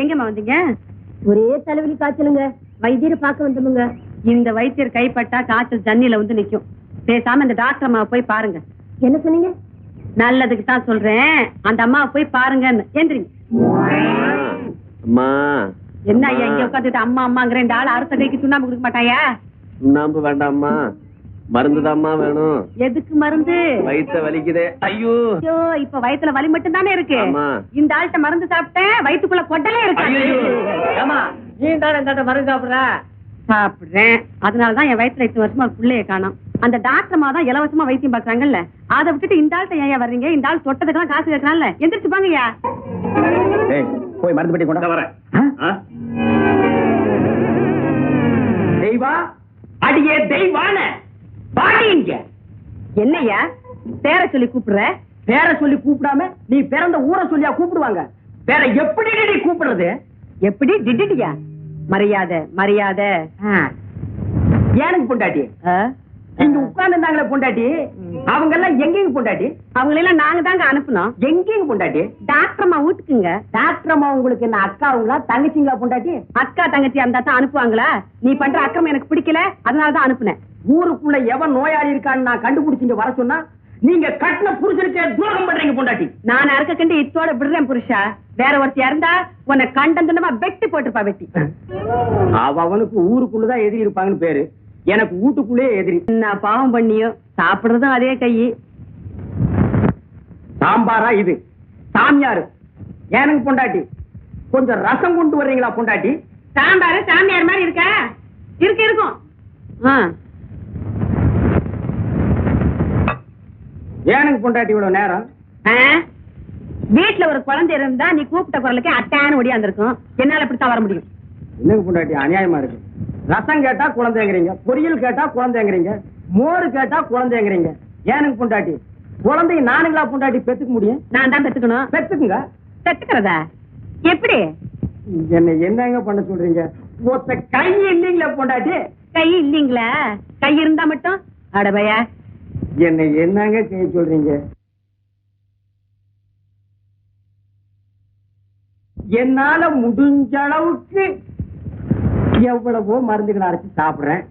எங்கம்மா வந்தீங்க? ஒரே தலைவலி காய்ச்சலுங்க. வைத்தியரை பார்க்க வந்தோமுங்க. இந்த வைத்தியர் கைப்பட்டா காய்ச்சல் தண்ணியில வந்து நிக்கும். பேசாம இந்த டாக்டர் அம்மாவை போய் பாருங்க. என்ன சொன்னீங்க? நல்லதுக்கு தான் சொல்றேன். அந்த அம்மாவை போய் பாருங்கன்னு. எந்திரிங்க அம்மா. என்ன ஐயா இங்க உட்காந்துட்டு அம்மா அம்மாங்கிற இந்த ஆள் அடுத்த கைக்கு சுண்ணாம்பு கொடுக்க மாட்டாயா? சுண்ணாம்பு வேண்டாம்மா. மருந்துதாம்மா வேணும். எதுக்கு மருந்து? வயித்த வலிக்குதே. ஐயோ. ஐயோ இப்ப வயித்துல வலி மட்டும் தானே இருக்கு. ஆமா. இந்த ஆள்கிட்ட மருந்து சாப்பிட்டேன் வயித்துக்குள்ள கொட்டலே இருக்கு ஏமா நீ தானே இந்த மருந்து சாப்பிடுற? சாப்பிடுறேன். அதனாலதான் என் வயித்துல இத்தனை வருஷமா புள்ளைய காணோம். அந்த டாக்டர் அம்மா தான் இலவசமா வைத்தியம் பாக்குறாங்கல்ல அதை விட்டுட்டு இந்த ஆள்கிட்ட ஏன் வர்றீங்க? இந்த ஆள் தொட்டதுக்கெல்லாம் காசு கேட்கறான்ல. எந்திரிச்சு பாங்கய்யா. போய் மருந்து பெட்டி கொண்டு வரேன். தெய்வா? அடியே தெய்வான. பாடிங்க என்னய்யா? பேர சொல்லி கூப்பிடுற? பேரை சொல்லி கூப்பிடாம நீ பிறந்த ஊரை சொல்லியா கூப்பிடுவாங்க. வேற எப்படி நீ கூப்பிடுறது? எப்படி? டிடிடியா மரியாதை மரியாதை. ஏனுக்கு பொண்டாட்டி? இங்க உட்கார்ந்து பொண்டாட்டி? அவங்க எல்லாம் எங்கேயும் பொண்டாட்டி? அவங்களெல்லாம் நாங்க தாங்க அனுப்புனோம். எங்கேயும் பொண்டாட்டி? டாக்டர் அம்மா வீட்டுக்குங்க. டாக்டர் அம்மா உங்களுக்கு என்ன அக்காவுங்களா தங்கச்சிங்களா பொண்டாட்டி? அக்கா தங்கச்சி அந்த அனுப்புவாங்களா? நீ பண்ற அக்கிரமம் எனக்கு பிடிக்கல. அதனால தான் அனுப்புனேன். ஊருக்குள்ள எவன் நோயாளி இருக்கான்னு நான் கண்டுபிடிச்சிங்க வர சொன்னா நீங்க கட்டின புருஷனுக்கு துரோகம் பண்றீங்க பொண்டாட்டி. நான் அறுக்க கண்டு இத்தோட விடுறேன் புருஷா. வேற ஒருத்தி இருந்தா உன்னை கண்டந்துண்டமா வெட்டி போட்டிருப்பா வெட்டி. அவ அவனுக்கு ஊருக்குள்ளதான் எதிரி இருப்பாங்கன்னு பேரு. எனக்கு வீட்டுக்குள்ளே எதிரி. நான் பாவம் பண்ணியோ? சாப்பிடுறதும் அதே கை. சாம்பாரா இது? சாமியாரு. எனக்கு பொண்டாட்டி? கொஞ்சம் ரசம் கொண்டு வர்றீங்களா பொண்டாட்டி? சாம்பாரு சாமியார் மாதிரி இருக்கா? இருக்கு இருக்கும். ஏனுக்கு பொண்டாட்டி இவ்வளவு நேரம்? ஆ? வீட்ல ஒரு குழந்தை இருந்தா நீ கூப்பிட்ட குரலுக்கு அட்டான்னு ஒடியாந்துருக்கும். என்னால இப்படித்தான் வர முடியும். என்னங்க பொண்டாட்டி? அநியாயமா இருக்கு. ரசம் கேட்டா குழந்தைங்கிறீங்க. பொரியல் கேட்டா குழந்தைங்கிறீங்க. மோர் கேட்டா குழந்தைங்கிறீங்க. ஏனுக்கு பொண்டாட்டி? குழந்தைய நானுங்களா பொண்டாட்டி பெத்துக்க முடியும்? நான் தான் பெத்துக்கணும். பெத்துக்குங்க. பெத்துக்கிறதா? எப்படி? என்ன என்னங்க பண்ண சொல்றீங்க? ஒத்த கை இல்லைங்களா பொண்டாட்டி. கை இல்லீங்களா? கை இருந்தா மட்டும்? அடபையா என்ன என்னங்க செய்ய சொல்றீங்க? என்னால முடிஞ்ச அளவுக்கு எவ்வளவோ மருந்துகளை அரைச்சு சாப்பிடுறேன்.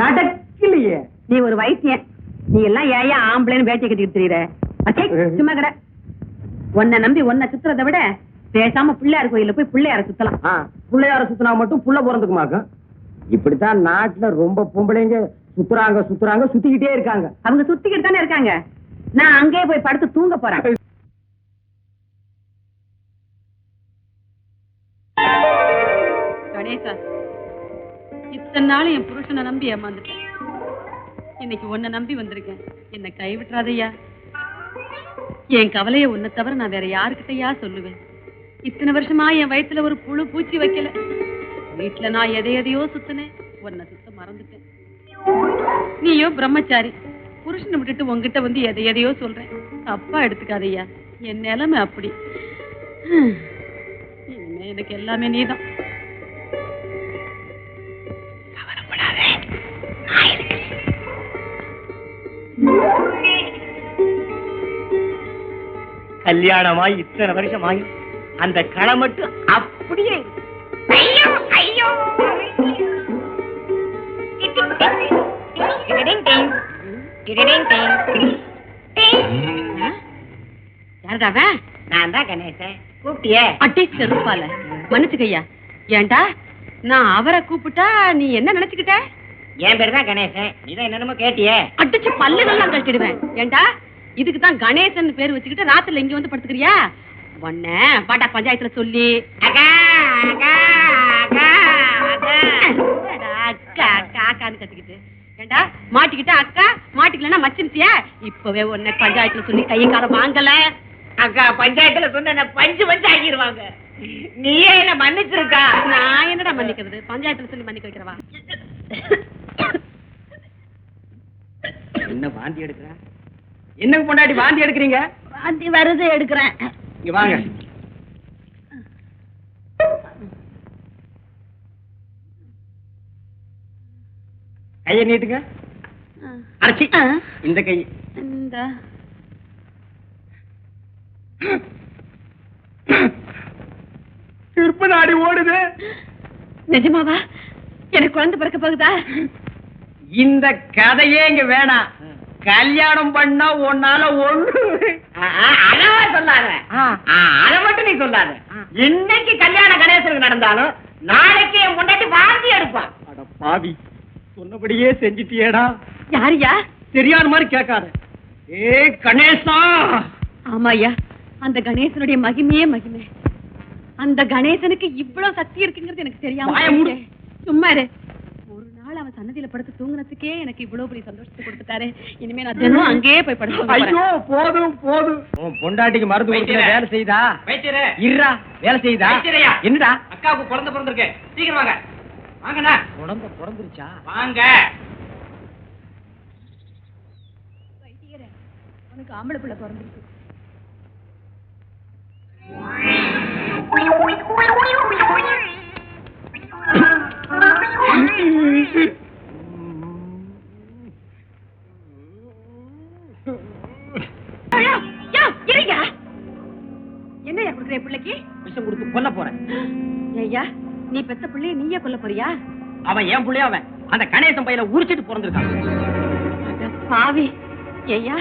நடக்கலையே. நீ ஒரு வைத்தியன். நீ எல்லாம் ஏயா ஆம்பளைன்னு வேட்டியை கட்டிட்டு தெரியுற? சும்மா கடை. உன்னை நம்பி உன்னை சுத்துறதை விட பேசாம பிள்ளையார் கோயில்ல போய் பிள்ளையார சுத்தலாம். பிள்ளையார சுத்தினா மட்டும் புள்ள பிறந்துக்குமாக்கும். இப்படித்தான் நாட்டுல ரொம்ப பொம்பளைங்க சுத்துறாங்க சுத்துறாங்க சுத்திக்கிட்டே இருக்காங்க. அவங்க சுத்திக்கிட்டு தானே இருக்காங்க. நான் அங்கேயே போய் படுத்து தூங்க போறேன். கணேசா இத்தனை நாள் என் புருஷனை நம்பி ஏமாந்துட்டேன். இன்னைக்கு உன்னை நம்பி வந்திருக்கேன். என்னை கைவிட்டுறாதையா என் கவலைய உன்னை தவிர நான் வேற யாருக்கிட்டயா சொல்லுவேன்? இத்தனை வருஷமா என் வயித்துல ஒரு புழு பூச்சி வைக்கல. வீட்டுல நான் எதை எதையோ சுத்தினேன். உன்னை சுத்த மறந்துட்டேன். நீயோ பிரம்மச்சாரி புருஷனை விட்டுட்டு உங்ககிட்ட வந்து எதை எதையோ சொல்றேன். தப்பா எடுத்துக்காதையா என் நிலைமை அப்படி. இனிமே எனக்கு எல்லாமே நீதான். கல்யாணமாய் இத்தனை வருஷம் ஆகி அந்த களை மட்டும் அப்படியே இருக்கு. யாருடாவ நான் தான் கணேசன் கூப்பிட்டியே? அட்டி செருப்பால. மன்னிச்சுக்கையா. நான் அவரை கூப்பிட்டா நீ என்ன நினைச்சுக்கிட்ட? என் பேர் தான் கணேசன் நீ தான் என்னென்னமோ கேட்டியே. அடிச்சு பல்லுகள்லாம் கட்டிடுவேன் ஏன்டா இதுக்கு தான் கணேசன் பேர் வச்சுக்கிட்டு ராத்திரில இங்க வந்து படுத்துக்கிறியா? உன்ன பாட்டா பஞ்சாயத்துல சொல்லி. அக்கா அக்கான்னு கத்திக்கிட்டு. ஏண்டா? மாட்டிக்கிட்ட அக்கா? மாட்டிக்கலன்னா மச்சிருச்சியா? இப்பவே உன்னை பஞ்சாயத்துல சொல்லி கையை கால வாங்கல. அக்கா பஞ்சாயத்துல சொன்ன பஞ்சு பஞ்சு ஆக்கிடுவாங்க. நீயே என்ன மன்னிச்சிருக்கா? நான் என்னடா மன்னிக்கிறது? பஞ்சாயத்துல சொல்லி மன்னிக்க வைக்கிறவா? என்ன வாந்தி எடுக்கிற? என்னங்க பொண்டாட்டி வாந்தி எடுக்கிறீங்க? வாந்தி வருது எடுக்கிறேன். இங்க வாங்க. கையை நீட்டுங்க. அரைச்சி இந்த கை. இந்த. திருப்ப நாடி ஓடுது. நிஜமாவா? எனக்கு குழந்தை பிறக்க போகுதா? இந்த கதையே இங்க வேணாம் கல்யாணம் பண்ணா உன்னால ஒண்ணு. அதவா சொல்லாத. அத மட்டும் நீ சொல்லாத. இன்னைக்கு கல்யாண கணேசனுக்கு நடந்தாலும் நாளைக்கு என் முன்னாடி வாந்தி எடுப்பான். பாவி. சொன்னபடியே செஞ்சிட்டியேடா. யாருயா தெரியாத மாதிரி கேட்காத. ஏ கணேசா! ஆமாய்யா. அந்த கணேசனுடைய மகிமையே மகிமை. அந்த கணேசனுக்கு இவ்வளவு சக்தி இருக்குங்கிறது எனக்கு தெரியாம. சும்மா ஒரு நாள் அவன் சன்னதியில படுத்து தூங்குனதுக்கே எனக்கு இவ்வளவு பெரிய சந்தோஷத்தை கொடுத்துட்டாரு. இனிமே நான் தினம் அங்கேயே போய் படுத்து ஐயோ போதும் போதும். உன் பொண்டாட்டிக்கு மருந்து. வேலை செய்தா? வைத்தியரே. இருடா வேலை செய்தா. என்னடா? அக்காவுக்கு குழந்தை பிறந்திருக்கு. சீக்கிரம் வாங்க. வாங்கண்ணா. குழந்தை பிறந்துருச்சா? வாங்க. உனக்கு ஆம்பளை பிள்ளை பிறந்திருக்கு. ஐயோ, யா, இருங்க. என்னய்யா கொடுக்குற பிள்ளைக்கு? விஷம் கொடுத்து கொல்ல போறேன். ஐயா நீ பெத்த பிள்ளைய நீயே கொல்ல போறியா? அவன் ஏன் புள்ளைய அவன். அந்த கணேசன் பையில உரிச்சிட்டு பிறந்திருக்கான். பாவி. ஐயா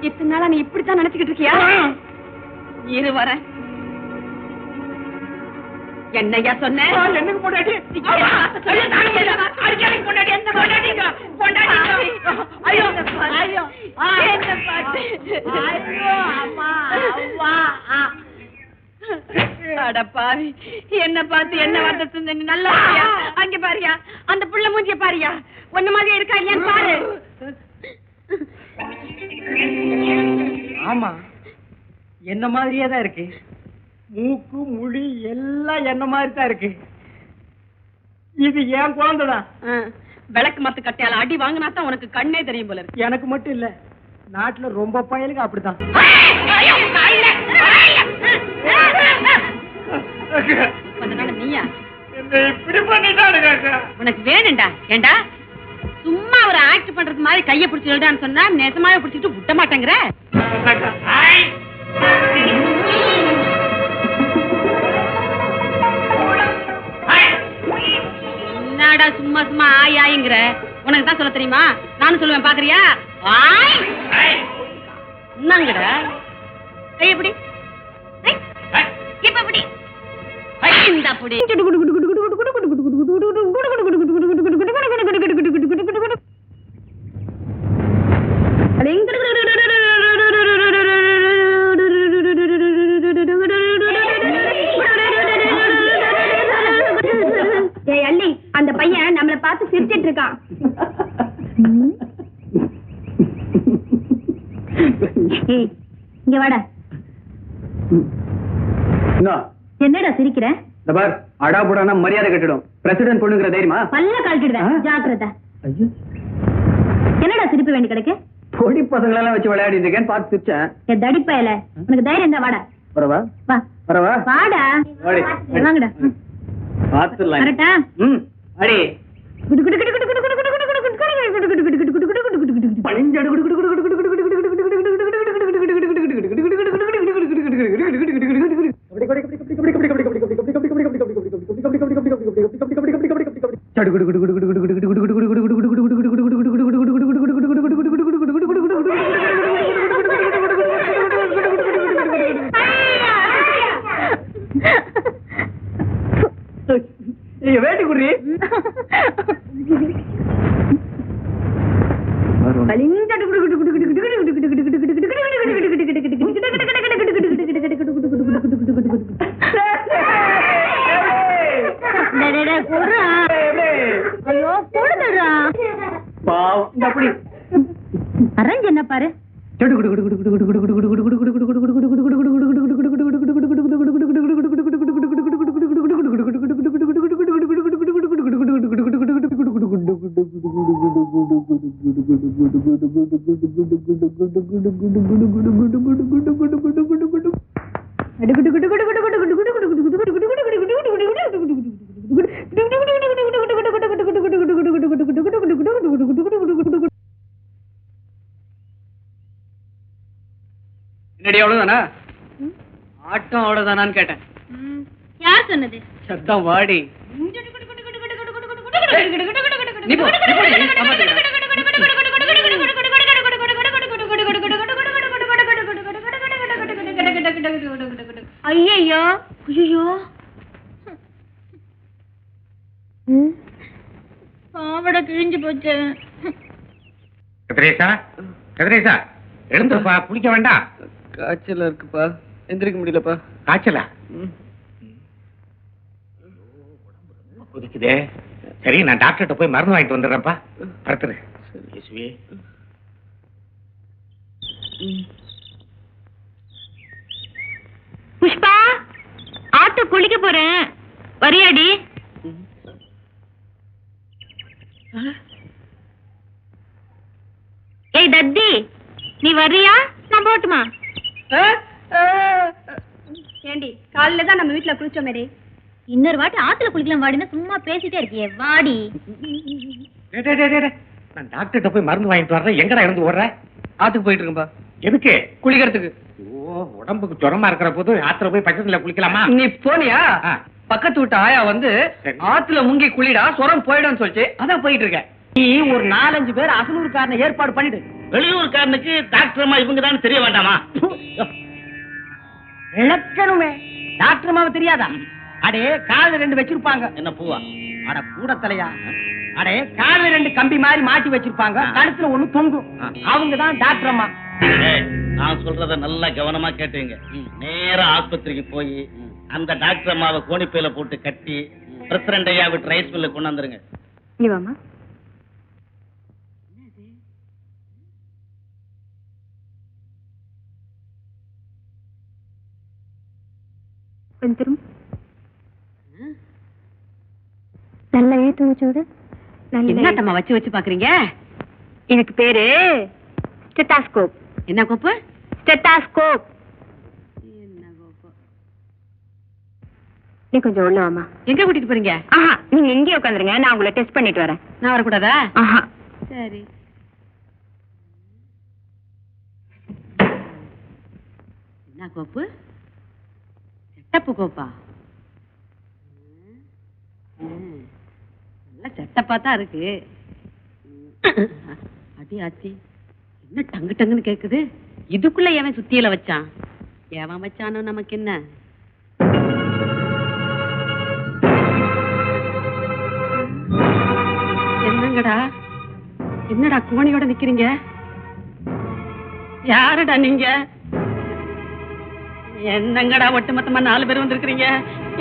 இத்தனை நாளா நீ இப்படித்தான் நினைச்சுக்கிட்டு இருக்கியா? இரு வரேன். என்னய்யா சொன்ன? என்னங்க பொண்டாட்டி? பொண்டாட்டிங்க? ஐயோ, ஐயோ, பாவி. என்ன பார்த்து என்ன வார்த்தை சொன்ன நீ நல்லா இருக்கியா? அங்க பாரியா. அந்த புள்ள மூஞ்சிய பாரியா. ஒன்ன மாதிரி இருக்கா இல்லையான்னு பாரு. ஆமா. என்ன மாதிரியே தான் இருக்கு? மூக்கு முடி எல்லாம் என்ன மாதிரி தான் இருக்கு? இது என் குழந்தைதான் விளக்கு மத்து கட்டையால அடி வாங்கினா தான் உனக்கு கண்ணே தெரியும் போல இருக்கு. எனக்கு மட்டும் இல்ல நாட்டுல ரொம்ப பயலுக்கு அப்படிதான் உனக்கு வேணும்டா. ஏண்டா? சும்மா ஒரு ஆக்ட் பண்றது மாதிரி கைய பிடிச்சு எழுடான்னு சொன்னா நெசமாவே பிடிச்சிட்டு விட்ட மாட்டேங்கிற? என்னடா சும்மா சும்மா ஆய் ஆயிங்கிற? உனக்கு தான் சொல்ல தெரியுமா? நானும் சொல்லுவேன் பாக்குறியா? ஆய். என்னங்கடா கை அள்ளி அந்த பையன் நம்மள பார்த்து சிரிச்சிட்டு இருக்கான். இங்க வாடா என்னடா சிரிக்கிற இந்த பார் அடாபுடானா மரியாதை கட்டிடும். பிரசிடென்ட் பொண்ணுங்கிற தைரியமா? பல்ல கழட்டிடுவேன்? ஜாக்கிரதை. ஐயோ. என்னடா சிரிப்பு வேண்டி கிடக்கு? பொடி பசங்களெல்லாம் வச்சு விளையாடிட்டு இருக்கேன் பார்த்து சிரிச்சேன். ஏ தடிப்பயல உனக்கு தைரியம் தான் வாடா. வரவா? வா. வரவா? வாடா. வாடி. வாங்கடா. ம். பார்த்துடலாம். கரெக்டா ம். அடி ஐயோ என்னடி அவ்வளவுதானா? ஆட்டம் அவ்வளவுதானான்னு கேட்டேன். யார் சொன்னது? சத்தம் வாடி. நீ போ, நீ போடி, ஐயோ ஐயோ பாவடை கிழிஞ்சு போச்சு. கதிரேசா கதிரேசா எழுந்துப்பா குளிக்க வேண்டாம். காய்ச்சலா இருக்குப்பா. எந்திரிக்க முடியலப்பா. காய்ச்சலா? கொதிக்குதே. சரி நான் டாக்டர்கிட்ட போய் மருந்து வாங்கிட்டு வந்துடுறேன்ப்பா. படுத்துரு. இயேசுவே புஷ்பா ஆட்டோ குளிக்க போறேன். வரியாடி. ஏய் தத்தி நீ வர்றியா நான் போட்டுமா? ஏண்டி காலையில தான் நம்ம வீட்ல குளிச்சோம் மேரி இன்னொரு வாட்டி ஆத்துல குளிக்கலாம் வாடினா சும்மா பேசிட்டே இருக்கியே. வாடி. டேய், டேய், டேய், டேய், டேய். நான் டாக்டர்கிட்ட போய் மருந்து வாங்கிட்டு வர்றேன். எங்கடா இருந்து ஓடுற? ஆத்துக்கு போயிட்டு இருக்கேன்பா. எதுக்கு? குளிக்கிறதுக்கு. ஓ உடம்புக்கு ஜுரமா இருக்கிற போது ஆத்துல போய் பக்கத்துல குளிக்கலாமா? நீ போனியா. பக்கத்து வீட்டு ஆயா வந்து. ஆத்துல முங்கி குளிடா சுரம் போயிடும்னு சொல்லிச்சு. அதான் போயிட்டு இருக்கேன். நீ ஒரு நாலஞ்சு பேர் அசலூர்காரனை ஏற்பாடு பண்ணிடு. வெளியூர்காரனுக்கு டாக்டர் அம்மா இவங்க தான் தெரிய வேண்டாமா? இழக்கணுமே டாக்டர் அம்மாவை தெரியாதா? அடே காது ரெண்டு வச்சிருப்பாங்க. என்ன பூவா? அட கூட தலையா அடே காது ரெண்டு கம்பி மாதிரி மாட்டி வச்சிருப்பாங்க. கழுத்துல ஒண்ணு தொங்கும். அவங்க தான் டாக்டர் அம்மா நான் சொல்றத நல்லா கவனமா கேட்டுங்க. நேரா ஆஸ்பத்திரிக்கு போய் அந்த டாக்டர் அம்மாவை கோணிப்பையில போட்டு கட்டி பிரசிடண்ட் ஐயா விட்டு ரைஸ் மில்ல கொண்டாந்துருங்க நல்லா வச்சு வச்சு பாக்குறீங்க? எனக்கு பேரு ஸ்டெத்தாஸ்கோப். என்ன கோப்பு? ஸ்டெத்தாஸ்கோப். நீ கொஞ்சம் உள்ள வாமா எங்க கூட்டிட்டு போறீங்க? ஆஹா நீங்க இங்கே உட்காந்துருங்க. நான் உங்களை டெஸ்ட் பண்ணிட்டு வரேன். நான் வரக்கூடாதா? ஆஹா. சரி. என்ன கோப்பு? செட்டப்பு கோப்பா. நல்ல செட்டப்பா தான் இருக்கு. அடி ஆச்சி என்ன டங்கு டங்குன்னு கேக்குது? இதுக்குள்ள எவன் சுத்தியில வச்சான்? எவன் வச்சானோ நமக்கு என்ன? என்னங்கடா? என்னடா கோணியோட நிக்கிறீங்க? யாருடா நீங்க? என்னங்கடா ஒட்டுமொத்தமா நாலு பேர் வந்திருக்கிறீங்க?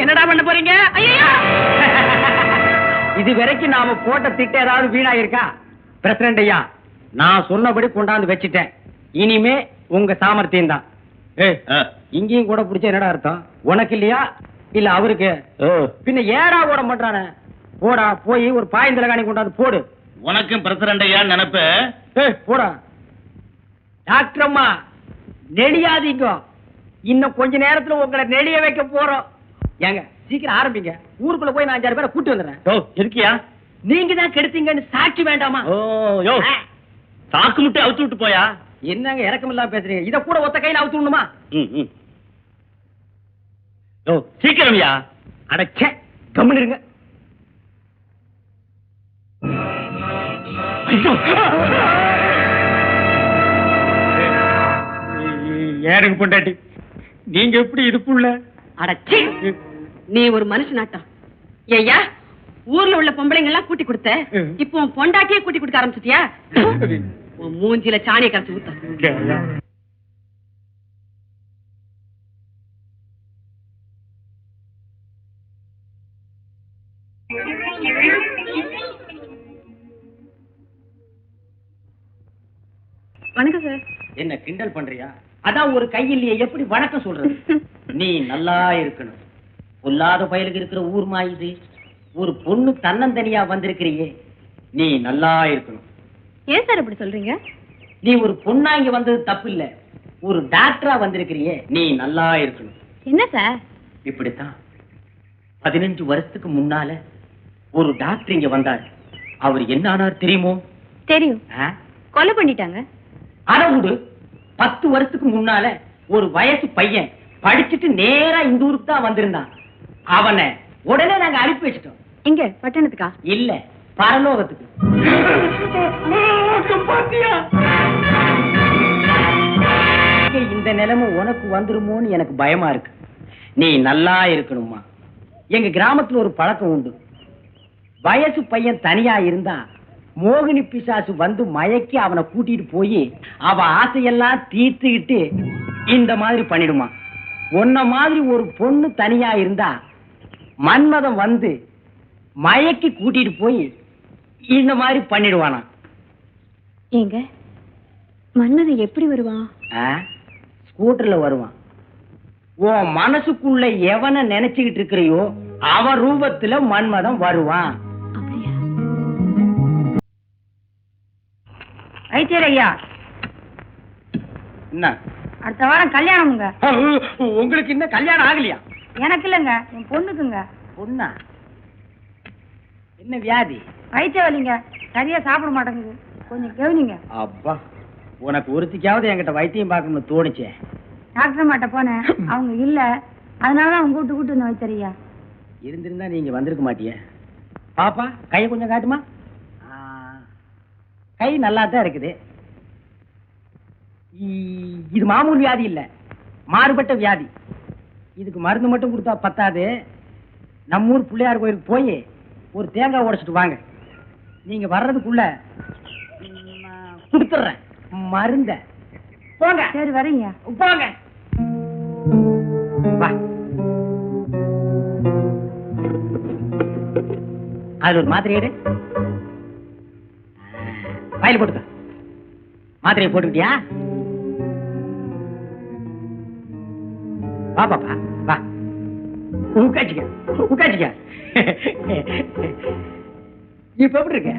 என்னடா பண்ண போறீங்க? ஐயோ இது வரைக்கும் நாம போட்ட திட்டம் ஏதாவது வீணாயிருக்கா? பிரசிடண்ட் ஐயா நான் சொன்னபடி கொண்டாந்து வச்சிட்டேன். இனிமே உங்க சாமர்த்தியம் தான். இங்கேயும் கூட பிடிச்ச என்னடா அர்த்தம்? உனக்கு இல்லையா? இல்ல அவருக்கு? பின்ன ஏடா ஓட மாட்டானே போடா போய் ஒரு பாயந்தல காணி கொண்டாந்து போடு. உனக்கும் பிரசிடண்ட் ஐயா நினைப்பு போடா. டாக்டர் அம்மா நெளியாதீங்க. இன்னும் கொஞ்ச நேரத்துல உங்களை நெளிய வைக்க போறோம். ஏங்க சீக்கிரம் ஆரம்பிங்க. ஊருக்குள்ள போய் நான் அஞ்சாறு பேரை கூட்டி வந்துடுறேன். இருக்கியா? நீங்க தான் கெடுத்தீங்கன்னு சாட்சி வேண்டாமா? ஓ யோ. சாக்கு முட்டை அவுத்து விட்டு போயா? என்னங்க இறக்கம் இல்லாம பேசுறீங்க? இத கூட ஒத்த கையில அவுத்து விடணுமா? ம், ம். யோ சீக்கிரம்யா அடச்சே கம்முன்னு இருங்க. பொண்டாட்டி. நீங்க எப்படி இதுக்குள்ள? அடச்சி நீ ஒரு மனுஷனாட்டம் ஏய்யா ஊர்ல உள்ள பொம்பளைங்க எல்லாம் கூட்டி கொடுத்த இப்போ பொண்டாட்டியே கூட்டி கொடுக்க ஆரம்பிச்சிட்டியா? மூஞ்சில சாணியை கரைச்சு ஊத்த. வணக்கம் சார். என்ன கிண்டல் பண்றியா? அதான் ஒரு கை இல்லையே எப்படி வணக்கம் சொல்றது? நீ நல்லா இருக்கணும். பொல்லாத பயலுக்கு இருக்கிற ஊர் மாயுது. ஒரு பொண்ணு தன்னந்தனியா வந்திருக்கிறியே. நீ நல்லா இருக்கணும். ஏன் சார் இப்படி சொல்றீங்க? நீ ஒரு பொண்ணா இங்க வந்தது தப்பு இல்ல ஒரு டாக்டரா வந்திருக்கிறியே நீ நல்லா இருக்கணும். என்ன சார்? இப்படித்தான். பதினஞ்சு வருஷத்துக்கு முன்னால ஒரு டாக்டர் இங்க வந்தார். அவர் என்ன ஆனார் தெரியுமோ? தெரியும்? கொலை பண்ணிட்டாங்க. அதை விடு. பத்து வருஷத்துக்கு முன்னால ஒரு வயசு பையன் படிச்சுட்டு நேரா இந்த ஊருக்கு தான் வந்திருந்தான். அவனை உடனே நாங்க அனுப்பி வச்சிட்டோம். எங்க? பட்டணத்துக்கா? இல்ல. பரலோகத்துக்கு. இந்த நிலைமை உனக்கு வந்துருமோன்னு எனக்கு பயமா இருக்கு. நீ நல்லா இருக்கணுமா எங்க கிராமத்துல ஒரு பழக்கம் உண்டு. வயசு பையன் தனியா இருந்தா மோகினி பிசாசு வந்து மயக்கி அவனை கூட்டிட்டு போய் அவ ஆசையெல்லாம் தீர்த்துக்கிட்டு இந்த மாதிரி பண்ணிடுமா. உன்ன மாதிரி ஒரு பொண்ணு தனியா இருந்தா மன்மதம் வந்து மயக்கி கூட்டிட்டு போய் இந்த மாதிரி பண்ணிடுவானா? ஏங்க மன்மதன் எப்படி வருவான்? ஸ்கூட்டர்ல வருவான். உன் மனசுக்குள்ள எவனை நினைச்சுக்கிட்டு இருக்கிறியோ அவன் ரூபத்துல மன்மதன் வருவான். அப்படியா? வைத்தியர் ஐயா என்ன? அடுத்த வாரம் கல்யாணமுங்க. உங்களுக்கு இன்னும் கல்யாணம் ஆகலையா? எனக்கு இல்லைங்க என் பொண்ணுக்குங்க. பொண்ணா? என்ன வியாதி? வயிற்று வலிங்க. சரியா சாப்பிட மாட்டேங்குது. கொஞ்சம் கவனிங்க. அப்பா உனக்கு ஒருத்திக்காவது என்கிட்ட வைத்தியம் பார்க்கணும்னு தோணுச்சே. டாக்டர் மாட்ட போனேன். அவங்க இல்ல. அதனால தான் அவங்க கூட்டு கூட்டு வந்து ஐயா இருந்திருந்தா நீங்க வந்திருக்க மாட்டியே. பாப்பா கையை கொஞ்சம் காட்டுமா? கை நல்லா தான் இருக்குது இது மாமூல் வியாதி இல்ல. மாறுபட்ட வியாதி. இதுக்கு மருந்து மட்டும் கொடுத்தா பத்தாது. நம்ம ஊர் பிள்ளையார் கோயிலுக்கு போய். ஒரு தேங்காய் உடைச்சிட்டு வாங்க. நீங்க வர்றதுக்குள்ள கொடுத்துட்றேன். மருந்த. போங்க. சரி வரீங்க போங்க. வா. அது ஒரு மாத்திரை எடு. ஃபைல் போட்டுக்க. மாத்திரையை போட்டுக்கிட்டியா? வா பாப்பா. வா. உட்காச்சிக்க உட்காச்சிக்க இப்ப எப்படி இருக்க?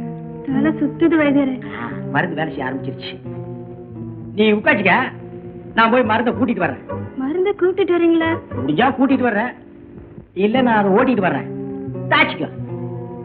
தலை சுத்துது வைத்தியரே. ஆ, மருந்து வேலை செய்ய ஆரம்பிச்சிருச்சு. நீ உட்காச்சிக்க. நான் போய் மருந்தை கூட்டிட்டு வர்றேன். மருந்த கூட்டிட்டு வரீங்களா? முடிஞ்சா கூட்டிட்டு வர்றேன். இல்ல நான் அதை ஓட்டிட்டு வர்றேன். தாச்சிக்கோ.